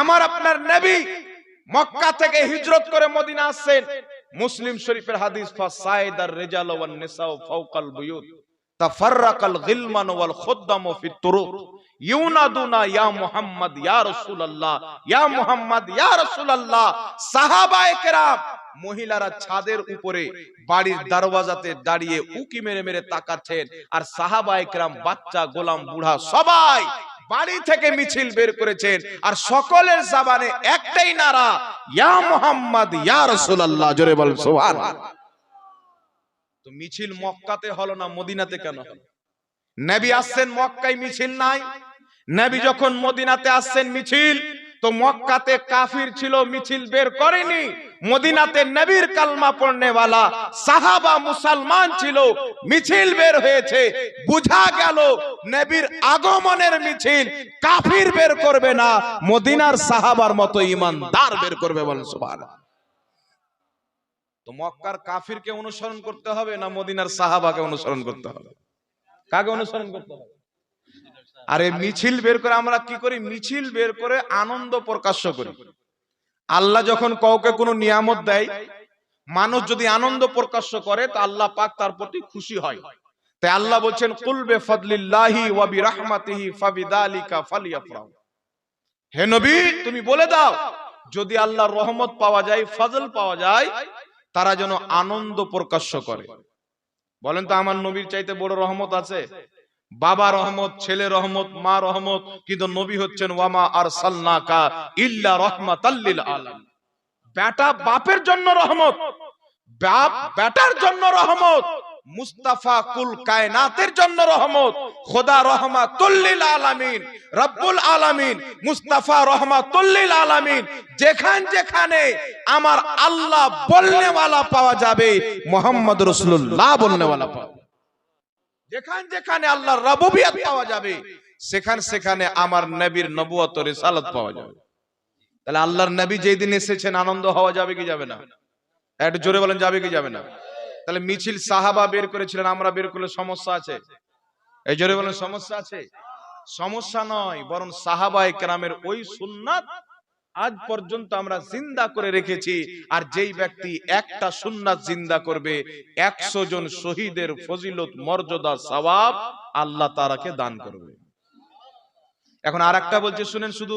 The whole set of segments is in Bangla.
আমার আপনার নবী মক্কা থেকে হিজরত করে মদিনা আসছেন। মুসলিম শরীফের হাদিস ফাসাইদার রিজাল ওয়ান নিসাউ ফাওকাল বুয়ুত। তাফাররাকাল গিলমান ওয়াল খুদ্দাম ফি তুরুক। ইউনাদুনা ইয়া মুহাম্মদ, ইয়া রাসূলুল্লাহ, ইয়া মুহাম্মদ, ইয়া রাসূলুল্লাহ। সাহাবায়ে কেরাম, মহিলারা ছাদের উপরে বাড়ির দরওয়াজাতে দাঁড়িয়ে উকি মেরে মেরে তাকাচ্ছেন। আর সাহাবায়ে কেরাম, বাচ্চা, গোলাম, বুড়া, সবাই বাড়ি থেকে মিছিল বের করেছেন আর সকলের জাবানে একটাই নারা, ইয়া মুহাম্মদ, ইয়া রাসূলুল্লাহ জোরে বলেন, সুবহানাল্লাহ। তো মিছিল মক্কাতে হলো না, মদিনাতে কেন হলো? নবী আসছেন মক্কায়, মিছিল নাই? নবী যখন মদিনাতে আসছেন মিছিল তো মক্কাতে কাফির ছিল, মিছিল বের করেনি। মদিনাতে নবীর কালমা পড়নেওয়ালা সাহাবা মুসলমান ছিল, মিছিল বের হয়েছে। বুঝা গেল নবীর আগমনের মিছিল কাফির বের করবে না, মদিনার সাহাবার মতো ইমানদার বের করবে বলেন সুবহানাল্লাহ। তো মক্কার কাফিরকে অনুসরণ করতে হবে না মদিনার সাহাবাকে অনুসরণ করতে হবে? কাকে অনুসরণ করতে হবে? আরে মিছিল বের করে আমরা কি করি? মিছিল বের করে আনন্দ প্রকাশ্য করি। আল্লাহ যখন কাউকে কোনো নিয়ামত দেয়, মানুষ যদি আনন্দ প্রকাশ্য করে, তা আল্লাহ পাক তার প্রতি খুশি হয়। তাই আল্লাহ বলছেন কুলবে ফদলিল্লাহি ওয়া বিরাহমাতিহি ফাবিদালিকা ফালিয়াফরাহু। হে নবী, তুমি বলে দাও, যদি আল্লাহর রহমত পাওয়া যায়, ফজল পাওয়া যায়, তারা যেন আনন্দ প্রকাশ্য করে। বলেন তো, আমার নবীর চাইতে বড় রহমত আছে? বাবা রহমত, ছেলে রহমত, মা রহমত, কিন্তু নবী হচ্ছেন ওয়ামা আর সাল্লাকা ইল্লা রহমত রহমাতাল্লিল আলাম বেটা বাপের জন্য রহমত, বাপ বেটার জন্য রহমত, মুস্তাফা কুল কায়নাতের জন্য রহমত, খোদা রহমাতুল্লিল আলামিন, রব্বুল আলামিন, মুস্তাফা রহমাতুল্লিল আলামিন, যেখান যেখানে আমার আল্লাহ বলনেওয়ালা পাওয়া যাবে, মোহাম্মদ রসুল্লাহ বলনেওয়ালা পাওয়া। যেখান যেখানে আল্লাহর রবুবিয়ত পাওয়া যাবে, সেখান সেখানে আমার নবীর নবুয়ত রিসালাত পাওয়া যাবে। তাহলে আল্লাহর নবী যেই দিন এসেছেন, আনন্দ হওয়া যাবে কি যাবে না? একটু জোরে বলেন, যাবে কি যাবে না? তাহলে মিছিল সাহাবা বের করেছিলেন, আমরা বের করলে সমস্যা আছে? এই জোরে বলেন, সমস্যা আছে? সমস্যা নয়, বরং সাহাবায়ে কেরামের ওই সুন্নাত আজ পর্যন্ত আমরা জিন্দা করে রেখেছি, আর যেই ব্যক্তি একটা সুন্নাত জিন্দা করবে, একশো জন শহীদের ফজিলত, মর্যাদা, সওয়াব আল্লাহ তারাকে দান করবে। এখন আর একটা বলছে, শুনেন, শুধু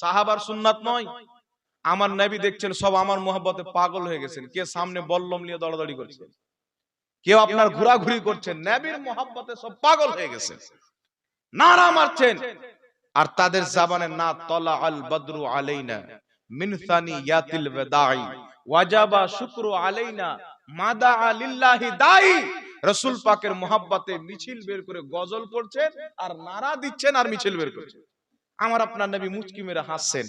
সাহাবার সুন্নাত নয়, আমার নবী দেখছেন, সব আমার মোহাব্বতে পাগল হয়ে গেছেন, কে সামনে বল্লম নিয়ে দৌড়াদৌড়ি করছে। কেউ আপনার ঘোরাঘুরি করছেন নবীর মোহাব্বতে সব পাগল হয়ে গেছে। নারা মারছেন আর তাদের জাবানে না তলা আল বদরু আলাইনা মিন ইয়াতিল ওয়াদাই ওয়াজাবা শুকরু আলাইনা মাদা আলিল্লাহি দাই। রসুল পাকের মোহাব্বতে মিছিল বের করে গজল পড়ছেন আর নারা দিচ্ছেন আর মিছিল বের করছেন। আমার আপনার নবী মুচকি মেরে হাসছেন।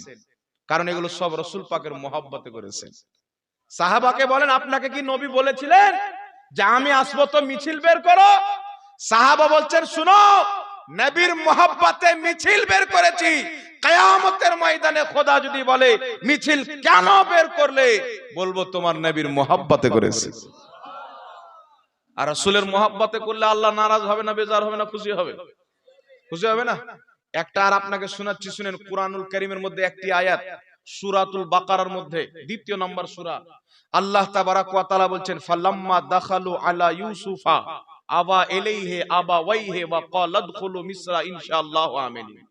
কারণ এগুলো সব রসুল পাকের মোহাব্বতে করেছেন। সাহাবাকে বলেন আপনাকে কি নবী বলেছিলেন যে আমি আসব তো মিছিল বের করো? সাহাবা বলছেন শুনো নবীর মোহাব্বতে মিছিল বের করেছি। কায়ামতের ময়দানে খোদা যদি বলে, মিছিল কেন বের করলে? বলব, তোমার নবীর মোহাব্বতে করেছি। আর রাসূলের মোহাব্বতে করলে আল্লাহ নারাজ হবে না, বেজার হবে না, খুশি হবে। খুশি হবে না? একটা আর আপনাকে শোনাচ্ছি, শুনেন, কুরআনুল কারীমের মধ্যে একটি আয়াত, সূরাতুল বাকারার মধ্যে, দ্বিতীয় নম্বর সূরা। আল্লাহ তাবারাক ওয়া তাআলা বলছেন, ফালাম্মা দাখালু আলা ইউসুফা। আবা ইলাইহি আবা ওয়াইহি, ওয়া মিসরা ইনশাআল্লাহু আমিনিন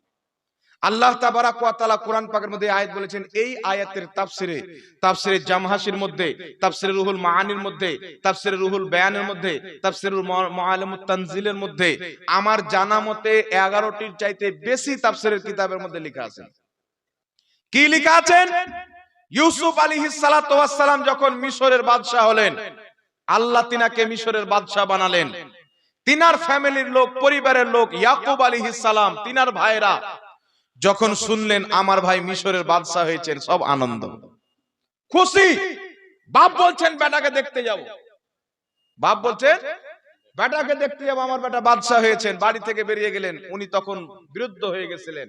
আল্লাহ তাবারাক ওয়া তাআলা কোরআন পাকের মধ্যে আয়াত বলেছেন, এই আয়াতের তাফসিরে তাফসিরে জামহাসির মধ্যে, তাফসিরে রুহুল মাআনির মধ্যে, তাফসিরে রুহুল বায়ানের মধ্যে তাফসিরুল মুআল্লিমুত তানজিলের মধ্যে, আমার জানা মতে 11টির চাইতে বেশি তাফসিরের কিতাবের মধ্যে লেখা আছে। কি লেখা আছেন? ইউসুফ আলাইহিস সালাতু ওয়াস সালাম যখন মিশরের বাদশা হলেন, আল্লাহ তিনাকে মিশরের বাদশা বানালেন। তিনার ফ্যামিলির লোক, পরিবারের লোক, ইয়াকুব আলী সালাম, তিনার ভাইরা যখন শুনলেন, আমার ভাই মিশরের বাদশাহ হয়েছেন, সব আনন্দ। খুশি? বাপ বলছেন, বেটাকে দেখতে যাব। বাপ বলছেন, বেটাকে দেখতে যাব, আমার বেটা বাদশাহ হয়েছেন। বাড়ি থেকে বেরিয়ে গেলেন, উনি তখন বিরুদ্ধ হয়ে গেছিলেন।